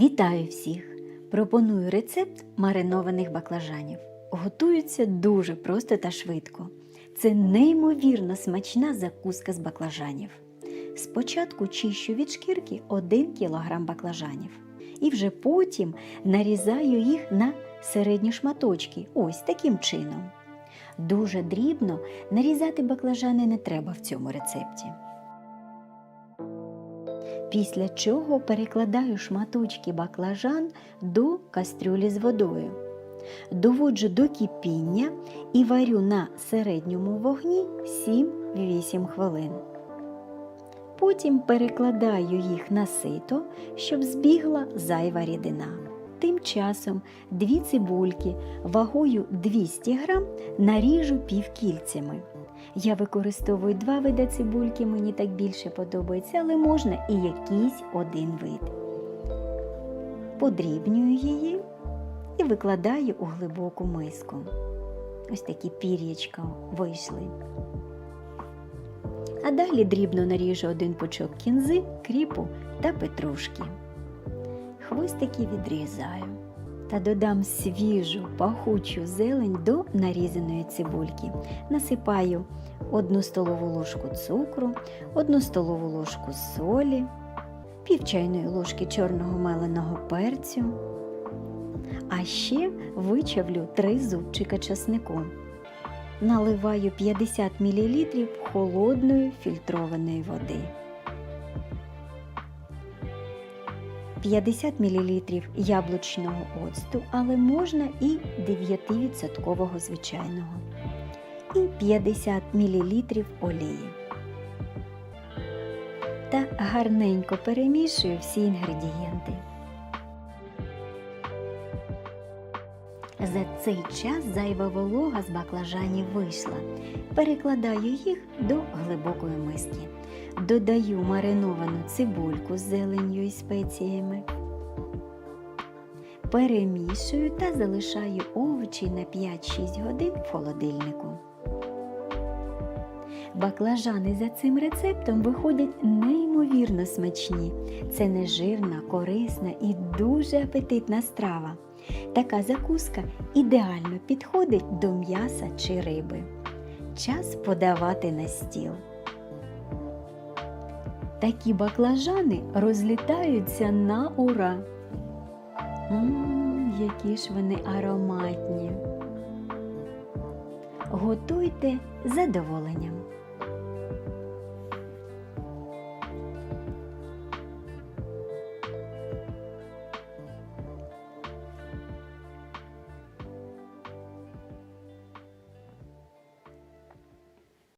Вітаю всіх! Пропоную рецепт маринованих баклажанів. Готуються дуже просто та швидко. Це неймовірно смачна закуска з баклажанів. Спочатку чищу від шкірки 1 кг баклажанів. І вже потім нарізаю їх на середні шматочки, ось таким чином. Дуже дрібно нарізати баклажани не треба в цьому рецепті. Після чого перекладаю шматочки баклажан до кастрюлі з водою. Доводжу до кипіння і варю на середньому вогні 7-8 хвилин. Потім перекладаю їх на сито, щоб збігла зайва рідина. Тим часом дві цибульки вагою 200 г наріжу півкільцями. Я використовую два види цибульки, мені так більше подобається, але можна і якийсь один вид. Подрібнюю її і викладаю у глибоку миску. Ось такі пір'ячка вийшли. А далі дрібно наріжу один пучок кінзи, кріпу та петрушки. Хвостики відрізаю та додам свіжу пахучу зелень до нарізаної цибульки. Насипаю 1 столову ложку цукру, 1 столову ложку солі, пів чайної ложки чорного меленого перцю. А ще вичавлю 3 зубчика часнику. Наливаю 50 мл холодної фільтрованої води. 50 мл яблучного оцту, але можна і 9% звичайного. І 50 мл олії. Та гарненько перемішую всі інгредієнти. За цей час зайва волога з баклажанів вийшла. Перекладаю їх до глибокої миски. Додаю мариновану цибульку з зеленню і спеціями. Перемішую та залишаю овочі на 5-6 годин в холодильнику. Баклажани за цим рецептом виходять неймовірно смачні. Це нежирна, корисна і дуже апетитна страва. Така закуска ідеально підходить до м'яса чи риби. Час подавати на стіл. Такі баклажани розлітаються на ура. Ммм, які ж вони ароматні. Готуйте задоволенням.